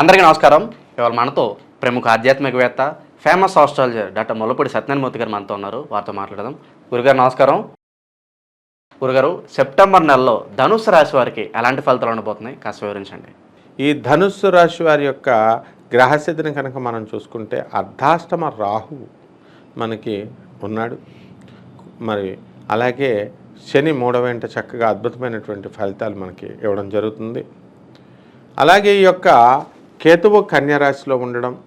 అందరికీ నమస్కారం. ఇవాళ మనతో ప్రముఖ ఆధ్యాత్మికవేత్త famous astrologer doctor Mullapudi Satyanarayanamurthy గారు మనతో ఉన్నారు. వారితో మాట్లాడదాం. గురుగారు నమస్కారం. గురుగారు సెప్టెంబర్ నెలలో ధనుస్సు రాశి వారికి ఎలాంటి ఫలితాలు ఉండబోతున్నాయి? కాస్త వివరించండి. ఈ ధనుస్సు రాశి వారి యొక్క గ్రహస్థితిని కనుక మనం చూసుకుంటే అర్ధాష్టమ రాహు మనకి ఉన్నాడు. మరి అలాగే శని మూడవేంట చక్కగా అద్భుతమైనటువంటి ఫలితాలు మనకి ఇవ్వడం జరుగుతుంది. అలాగే ఈ యొక్క కేతువు కన్యరాశిలో ఉండడం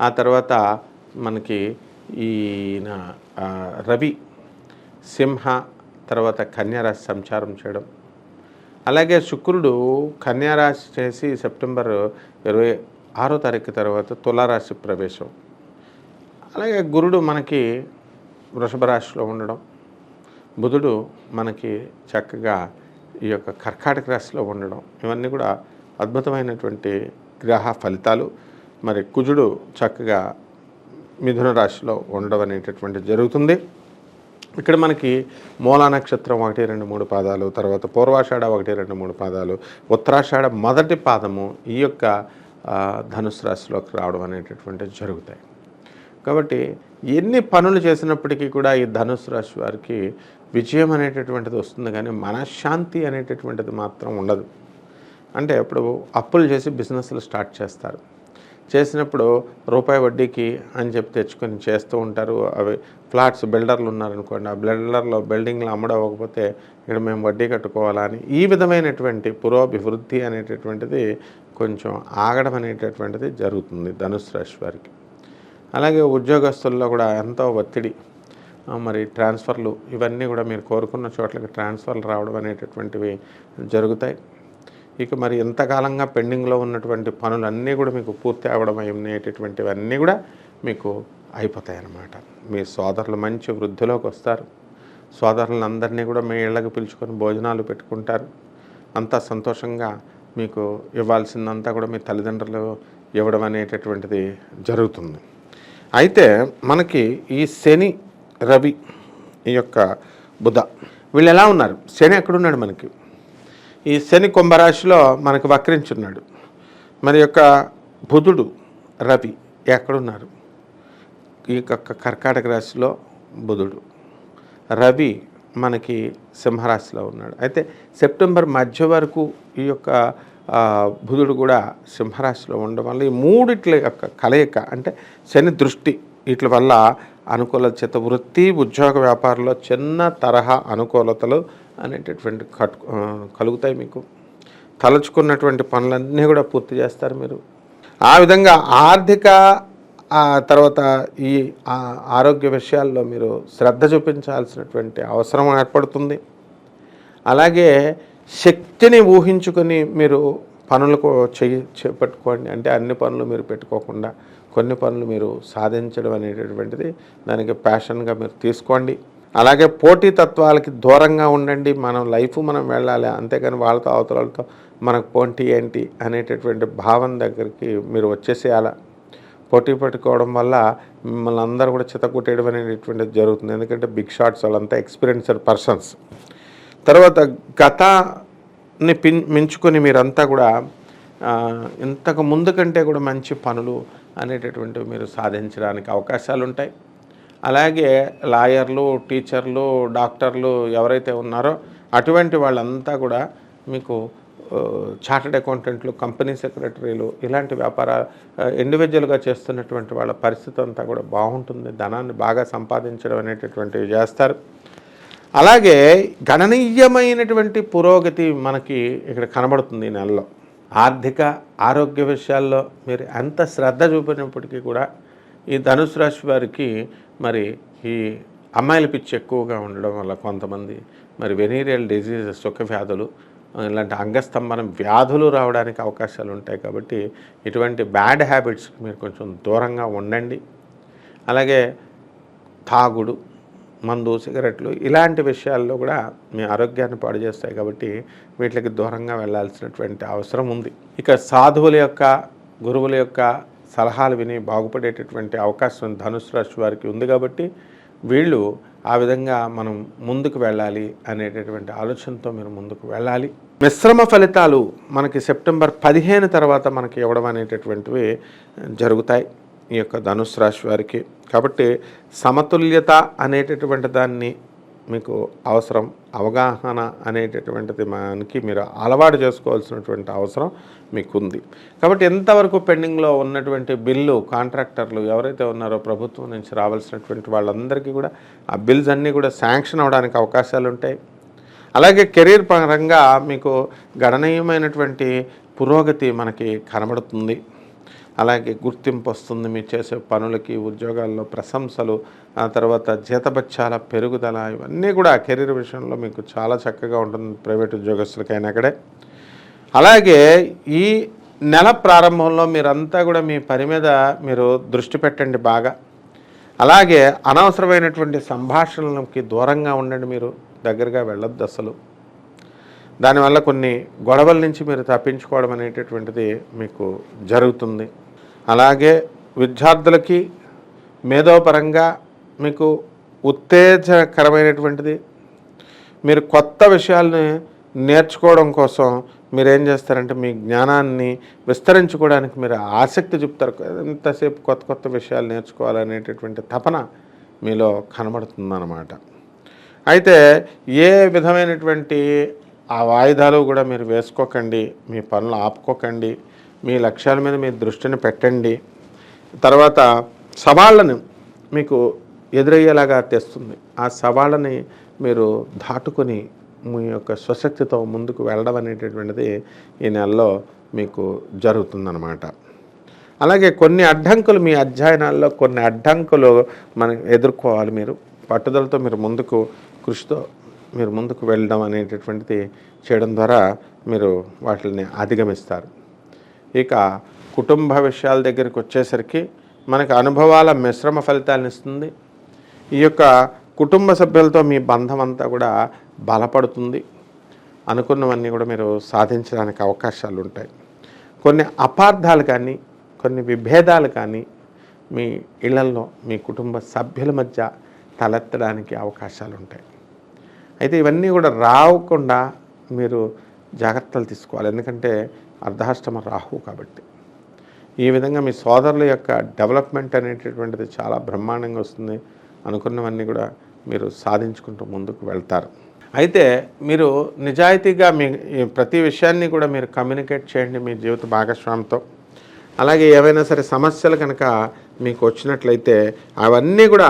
ఆ తర్వాత మనకి ఈయన రవి సింహ తర్వాత కన్యారాశి సంచారం చేయడం. అలాగే శుక్రుడు కన్యారాశి చేసి సెప్టెంబర్ ఇరవై ఆరో తారీఖు తర్వాత తులారాశి ప్రవేశం. అలాగే గురుడు మనకి వృషభ రాశిలో ఉండడం. బుధుడు మనకి చక్కగా ఈ యొక్క కర్కాటక రాశిలో ఉండడం. ఇవన్నీ కూడా అద్భుతమైనటువంటి గ్రహ ఫలితాలు. మరి కుజుడు చక్కగా మిథున రాశిలో ఉండడం అనేటటువంటి జరుగుతుంది. ఇక్కడ మనకి మూలా నక్షత్రం ఒకటి రెండు మూడు పాదాలు తర్వాత పూర్వాషాఢ ఒకటి రెండు మూడు పాదాలు ఉత్తరాషాఢ మొదటి పాదము ఈ యొక్క ధనుసు రాశిలోకి రావడం అనేటటువంటివి జరుగుతాయి. కాబట్టి ఎన్ని పనులు చేసినప్పటికీ కూడా ఈ ధనుసు రాశి వారికి విజయం అనేటటువంటిది వస్తుంది కానీ మనశ్శాంతి అనేటటువంటిది మాత్రం ఉండదు. అంటే ఇప్పుడు అప్పులు చేసి బిజినెస్లు స్టార్ట్ చేస్తారు. చేసినప్పుడు రూపాయి వడ్డీకి అని చెప్పి తెచ్చుకొని చేస్తూ ఉంటారు. అవి ఫ్లాట్స్ బిల్డర్లు ఉన్నారనుకోండి ఆ బిల్డర్లో బిల్డింగ్లు అమ్మడవ్వకపోతే ఇక్కడ మేము వడ్డీ కట్టుకోవాలా అని ఈ విధమైనటువంటి పురోభివృద్ధి అనేటటువంటిది కొంచెం ఆగడం అనేటటువంటిది జరుగుతుంది ధనుసు రాశి వారికి. అలాగే ఉద్యోగస్తుల్లో కూడా ఎంతో ఒత్తిడి మరి ట్రాన్స్ఫర్లు ఇవన్నీ కూడా మీరు కోరుకున్న చోట్లకి ట్రాన్స్ఫర్లు రావడం అనేటటువంటివి జరుగుతాయి. ఇక మరి ఎంతకాలంగా పెండింగ్లో ఉన్నటువంటి పనులన్నీ కూడా మీకు పూర్తి అవ్వడం అనేటటువంటివన్నీ కూడా మీకు అయిపోతాయి అన్నమాట మీ సోదరులు మంచి వృద్ధిలోకి వస్తారు. సోదరులందరినీ కూడా మీ ఇళ్ళకి పిలుచుకొని భోజనాలు పెట్టుకుంటారు. అంతా సంతోషంగా మీకు ఇవ్వాల్సిందంతా కూడా మీ తల్లిదండ్రులు ఇవ్వడం అనేటటువంటిది జరుగుతుంది. అయితే మనకి ఈ శని రవి ఈ యొక్క బుధ వీళ్ళు ఎలా ఉన్నారు? శని ఎక్కడున్నాడు మనకి? ఈ శని కుంభరాశిలో మనకు వక్రించున్నాడు. మరి యొక్క బుధుడు రవి ఎక్కడున్నారు? ఈ యొక్క కర్కాటక రాశిలో బుధుడు. రవి మనకి సింహరాశిలో ఉన్నాడు. అయితే సెప్టెంబర్ మధ్య వరకు ఈ యొక్క బుధుడు కూడా సింహరాశిలో ఉండడం వల్ల ఈ మూడిట్ల యొక్క కలయిక అంటే శని దృష్టి వీటి వల్ల అనుకూల చేత వృత్తి ఉద్యోగ వ్యాపారంలో చిన్న తరహా అనుకూలతలు అనేటటువంటి కట్ కలుగుతాయి మీకు. తలుచుకున్నటువంటి పనులన్నీ కూడా పూర్తి చేస్తారు మీరు. ఆ విధంగా ఆర్థిక ఆ తర్వాత ఈ ఆరోగ్య విషయాల్లో మీరు శ్రద్ధ చూపించాల్సినటువంటి అవసరం ఏర్పడుతుంది. అలాగే శక్తిని ఊహించుకొని మీరు పనులకు చేయి చేపట్టుకోండి. అంటే అన్ని పనులు మీరు పెట్టుకోకుండా కొన్ని పనులు మీరు సాధించడం అనేటటువంటిది దానికి ప్యాషన్గా మీరు తీసుకోండి. అలాగే పోటీ తత్వాలకి దూరంగా ఉండండి. మనం లైఫ్ మనం వెళ్ళాలి. అంతేకాని వాళ్ళతో అవతలతో మనకు పోటీ ఏంటి అనేటటువంటి భావం దగ్గరికి మీరు వచ్చేసేయాలా. పోటీ పెట్టుకోవడం వల్ల మిమ్మల్ని అందరూ కూడా చితకుట్టేయడం అనేటువంటిది జరుగుతుంది. ఎందుకంటే బిగ్ షాట్స్ వాళ్ళంతా ఎక్స్పీరియన్స్డ్ పర్సన్స్. తర్వాత గతాన్ని పిన్ మించుకొని మీరంతా కూడా ఇంతకు ముందు కంటే కూడా మంచి పనులు అనేటటువంటివి మీరు సాధించడానికి అవకాశాలు ఉంటాయి అలాగే లాయర్లు టీచర్లు డాక్టర్లు ఎవరైతే ఉన్నారో అటువంటి వాళ్ళంతా కూడా మీకు చార్టెడ్ అకౌంటెంట్లు కంపెనీ సెక్రటరీలు ఇలాంటి వ్యాపార ఇండివిజువల్గా చేస్తున్నటువంటి వాళ్ళ పరిస్థితి అంతా కూడా బాగుంటుంది. ధనాన్ని బాగా సంపాదించడం అనేటటువంటివి చేస్తారు. అలాగే గణనీయమైనటువంటి పురోగతి మనకి ఇక్కడ కనబడుతుంది ఈ నెలలో. ఆర్థిక ఆరోగ్య విషయాల్లో మీరు ఎంత శ్రద్ధ చూపినప్పటికీ కూడా ఈ ధనుసు రాశి వారికి మరి ఈ అమ్మాయిల పిచ్చి ఎక్కువగా ఉండడం వల్ల కొంతమంది మరి వెనీరియల్ డిజీజెస్ సుఖ వ్యాధులు ఇలాంటి అంగస్తంభనం వ్యాధులు రావడానికి అవకాశాలు ఉంటాయి కాబట్టి ఇటువంటి బ్యాడ్ హ్యాబిట్స్ మీరు కొంచెం దూరంగా ఉండండి. అలాగే తాగుడు మందు సిగరెట్లు ఇలాంటి విషయాల్లో కూడా మీ ఆరోగ్యాన్ని పాడు చేస్తాయి కాబట్టి వీటికి దూరంగా వెళ్ళాల్సినటువంటి అవసరం ఉంది. ఇక సాధువుల యొక్క గురువుల యొక్క సలహాలు విని బాగుపడేటటువంటి అవకాశం ధనుసు రాశి వారికి ఉంది కాబట్టి వీళ్ళు ఆ విధంగా మనం ముందుకు వెళ్ళాలి అనేటటువంటి ఆలోచనతో మీరు ముందుకు వెళ్ళాలి. మిశ్రమ ఫలితాలు మనకి సెప్టెంబర్ పదిహేను తర్వాత మనకి ఇవ్వడం అనేటటువంటివి జరుగుతాయి ఈ యొక్క ధనుసు రాశి వారికి. కాబట్టి సమతుల్యత అనేటటువంటి దాన్ని మీకు అవసరం అవగాహన అనేటటువంటిది మనకి మీరు అలవాటు చేసుకోవాల్సినటువంటి అవసరం మీకు ఉంది కాబట్టి ఎంతవరకు పెండింగ్లో ఉన్నటువంటి బిల్లు కాంట్రాక్టర్లు ఎవరైతే ఉన్నారో ప్రభుత్వం నుంచి రావాల్సినటువంటి వాళ్ళందరికీ కూడా ఆ బిల్స్ అన్నీ కూడా శాంక్షన్ అవ్వడానికి అవకాశాలు ఉంటాయి. అలాగే కెరీర్ పరంగా మీకు గణనీయమైనటువంటి పురోగతి మనకి కనబడుతుంది. అలాగే గుర్తింపు వస్తుంది మీరు చేసే పనులకి ఉద్యోగాల్లో ప్రశంసలు ఆ తర్వాత జీతభత్యాల పెరుగుదల ఇవన్నీ కూడా కెరీర్ విషయంలో మీకు చాలా చక్కగా ఉంటుంది ప్రైవేట్ ఉద్యోగస్తులకైనా అక్కడే. అలాగే ఈ నెల ప్రారంభంలో మీరంతా కూడా మీ పని మీద మీరు దృష్టి పెట్టండి బాగా. అలాగే అనవసరమైనటువంటి సంభాషణలకి దూరంగా ఉండండి మీరు దగ్గరగా వెళ్ళొద్దు అసలు. దానివల్ల కొన్ని గొడవల నుంచి మీరు తప్పించుకోవడం అనేటటువంటిది మీకు జరుగుతుంది. అలాగే విద్యార్థులకి మేధోపరంగా మీకు ఉత్తేజకరమైనటువంటిది మీరు కొత్త విషయాల్ని నేర్చుకోవడం కోసం మీరు ఏం చేస్తారంటే మీ జ్ఞానాన్ని విస్తరించుకోవడానికి మీరు ఆసక్తి చూపుతారు. ఎంతసేపు కొత్త కొత్త విషయాలు నేర్చుకోవాలనేటటువంటి తపన మీలో కనబడుతుందన్నమాట. అయితే ఏ విధమైనటువంటి ఆ వాయిదాలు కూడా మీరు వేసుకోకండి మీ పనులు ఆపుకోకండి మీ లక్ష్యాల మీద మీ దృష్టిని పెట్టండి. తర్వాత సవాళ్ళను మీకు ఎదురయ్యేలాగా తెస్తుంది. ఆ సవాళ్ళని మీరు దాటుకొని మీ యొక్క స్వశక్తితో ముందుకు వెళ్ళడం అనేటటువంటిది ఈ నెలలో మీకు జరుగుతుందన్నమాట. అలాగే కొన్ని అడ్డంకులు మీ అధ్యయనాల్లో కొన్ని అడ్డంకులు మనం ఎదుర్కోవాలి మీరు. పట్టుదలతో మీరు ముందుకు కృషితో మీరు ముందుకు వెళ్ళడం అనేటటువంటిది చేయడం ద్వారా మీరు వాటిని అధిగమిస్తారు. ఇక కుటుంబ విషయాల దగ్గరికి వచ్చేసరికి మనకు అనుభవాల మిశ్రమ ఫలితాలను ఇస్తుంది. ఈ యొక్క కుటుంబ సభ్యులతో మీ బంధం అంతా కూడా బలపడుతుంది. అనుకున్నవన్నీ కూడా మీరు సాధించడానికి అవకాశాలు ఉంటాయి. కొన్ని అపార్థాలు కానీ కొన్ని విభేదాలు కానీ మీ ఇళ్ళలో మీ కుటుంబ సభ్యుల మధ్య తలెత్తడానికి అవకాశాలు ఉంటాయి. అయితే ఇవన్నీ కూడా రాకుండా మీరు జాగ్రత్తలు తీసుకోవాలి. ఎందుకంటే అర్ధాష్టమ రాహు కాబట్టి. ఈ విధంగా మీ సోదరుల యొక్క డెవలప్మెంట్ అనేటటువంటిది చాలా బ్రహ్మాండంగా వస్తుంది. అనుకున్నవన్నీ కూడా మీరు సాధించుకుంటూ ముందుకు వెళ్తారు. అయితే మీరు నిజాయితీగా మీ ప్రతి విషయాన్ని కూడా మీరు కమ్యూనికేట్ చేయండి మీ జీవిత భాగస్వామితో. అలాగే ఏవైనా సరే సమస్యలు కనుక మీకు వచ్చినట్లయితే అవన్నీ కూడా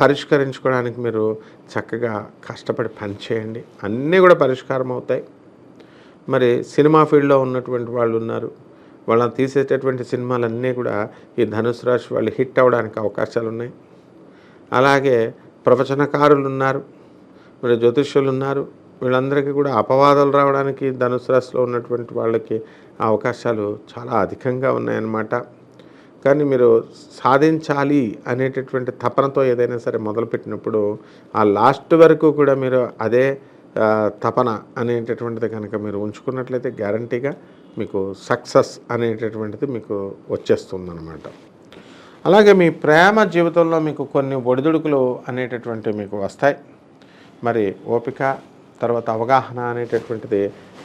పరిష్కరించుకోవడానికి మీరు చక్కగా కష్టపడి పనిచేయండి. అన్నీ కూడా పరిష్కారం అవుతాయి. మరి సినిమా ఫీల్డ్లో ఉన్నటువంటి వాళ్ళు ఉన్నారు. వాళ్ళని తీసేటటువంటి సినిమాలన్నీ కూడా ఈ ధనుసు రాశి వాళ్ళు హిట్ అవ్వడానికి అవకాశాలు ఉన్నాయి. అలాగే ప్రవచనకారులు ఉన్నారు. మరి జ్యోతిష్యులు ఉన్నారు. వీళ్ళందరికీ కూడా అపవాదాలు రావడానికి ధనుసు రాశిలో ఉన్నటువంటి వాళ్ళకి అవకాశాలు చాలా అధికంగా ఉన్నాయన్నమాట. కానీ మీరు సాధించాలి అనేటటువంటి తపనతో ఏదైనా సరే మొదలుపెట్టినప్పుడు ఆ లాస్ట్ వరకు కూడా మీరు అదే తపన అనేటటువంటిది కనుక మీరు ఉంచుకున్నట్లయితే గ్యారంటీగా మీకు సక్సెస్ అనేటటువంటిది మీకు వచ్చేస్తుందన్నమాట. అలాగే మీ ప్రేమ జీవితంలో మీకు కొన్ని ఒడిదుడుకులు అనేటటువంటివి మీకు వస్తాయి. మరి ఓపిక తర్వాత అవగాహన అనేటటువంటిది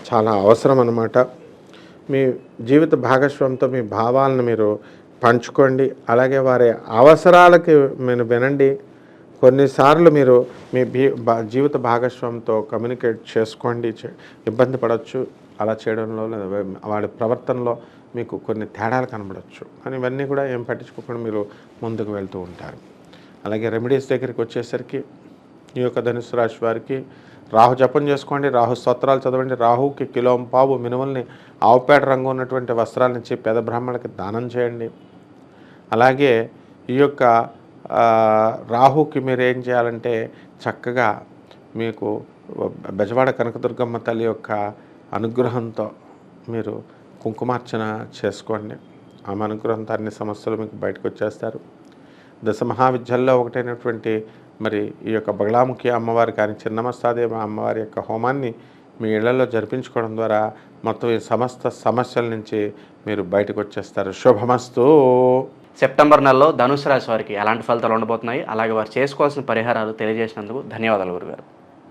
చాలా అవసరం అన్నమాట మీ జీవిత భాగస్వామితో మీ భావాలను మీరు పంచుకోండి. అలాగే వారి అవసరాలకి మీరు వినండి. కొన్నిసార్లు మీరు మీ భీ జీవిత భాగస్వామితో కమ్యూనికేట్ చేసుకోండి. చే- ఇబ్బంది పడవచ్చు అలా చేయడంలో లేదా వాడి ప్రవర్తనలో మీకు కొన్ని తేడాలు కనబడవచ్చు కానీ ఇవన్నీ కూడా ఏం పట్టించుకోకుండా మీరు ముందుకు వెళ్తూ ఉంటారు. అలాగే రెమెడీస్ దగ్గరికి వచ్చేసరికి ఈ యొక్క ధనుసు రాశి వారికి రాహు జపం చేసుకోండి. రాహు స్తోత్రాలు చదవండి. రాహుకి కిలోం పావు మినుముల్ని ఆవుపేట రంగు ఉన్నటువంటి వస్త్రాల నుంచి పేద బ్రాహ్మణులకి దానం చేయండి. అలాగే ఈ యొక్క రాహుకి మీరు ఏం చేయాలంటే చక్కగా మీకు బెజవాడ కనకదుర్గమ్మ తల్లి యొక్క అనుగ్రహంతో మీరు కుంకుమార్చన చేసుకోండి. ఆమె అనుగ్రహంతో అన్ని సమస్యలు మీకు బయటకు వచ్చేస్తారు. దశ మహావిద్యల్లో ఒకటైనటువంటి మరి ఈ యొక్క బగళాముఖి అమ్మవారి కానీ చిన్నమస్తాదేవి అమ్మవారి యొక్క హోమాన్ని మీ ఇళ్ళలో జరిపించుకోవడం ద్వారా మొత్తం ఈ సమస్త సమస్యల నుంచి మీరు బయటకు వచ్చేస్తారు. శుభమస్తూ. సెప్టెంబర్ నెలలో ధనుసు రాశి వారికి ఎలాంటి ఫలితాలు ఉండబోతున్నాయి? అలాగే వారు చేసుకోవాల్సిన పరిహారాలు తెలియజేసినందుకు ధన్యవాదాలు గురుగారు.